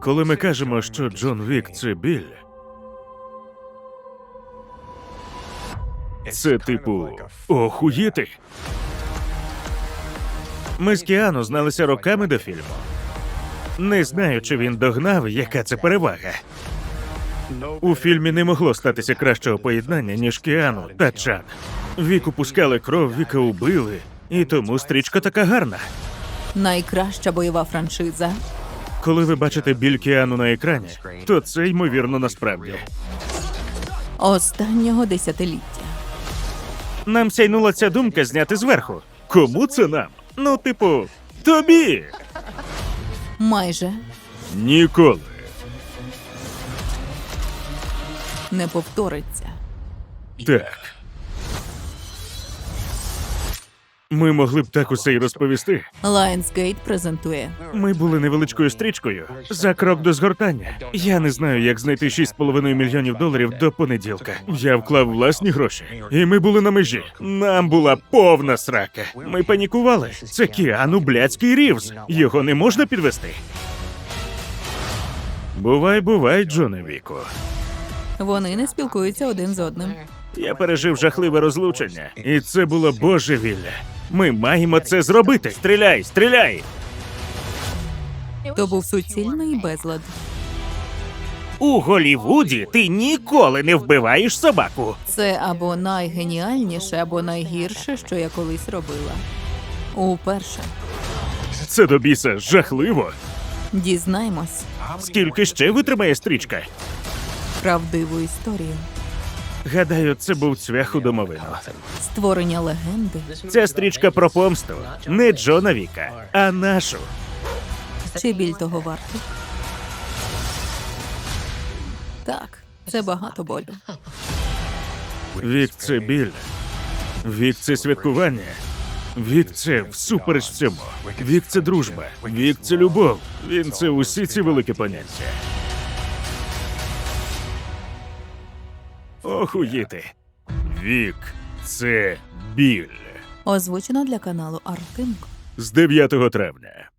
Коли ми кажемо, що Джон Вік це біль, це типу охуєти. Ми з Кіану зналися роками до фільму. Не знаю, чи він догнав, яка це перевага. У фільмі не могло статися кращого поєднання, ніж Кіану та Чан. Віку пускали кров, Віка убили, і тому стрічка така гарна. Найкраща бойова франшиза. Коли ви бачите біль Кіану на екрані, то це ймовірно насправді. останнього десятиліття. Нам сяйнула ця думка зняти зверху. Кому це нам? Ну, типу, тобі. Майже Ніколи. не повториться. Так. Ми могли б так усе й розповісти. Lionsgate презентує Ми були невеличкою стрічкою за крок до згортання. Я не знаю, як знайти 6,5 мільйонів доларів до понеділка. Я вклав власні гроші, і ми були на межі. Нам була повна срака. Ми панікували. Це Кіану блядський Рівз. Його не можна підвести. Бувай, бувай, Джоне Віку. вони не спілкуються один з одним. Я пережив жахливе розлучення, і це було божевілля. Ми маємо це зробити. Стріляй, стріляй! То був суцільний безлад. У Голівуді ти ніколи не вбиваєш собаку. Це або найгеніальніше, або найгірше, що я колись робила. Уперше Це до біса жахливо. дізнаймось Скільки ще витримає стрічка? правдиву історію, Гадаю, це був цвях у домовину. створення легенди Ця стрічка про помсту не Джона Віка, а нашу. чи біль того вартий. Так, це багато болю. Вік це біль. Вік це святкування. Вік це всупереч всьому. Вік це дружба. Вік це любов. Він це усі ці великі поняття. Охуєти. Вік це біль. Озвучено для каналу Артемко. З 9 травня.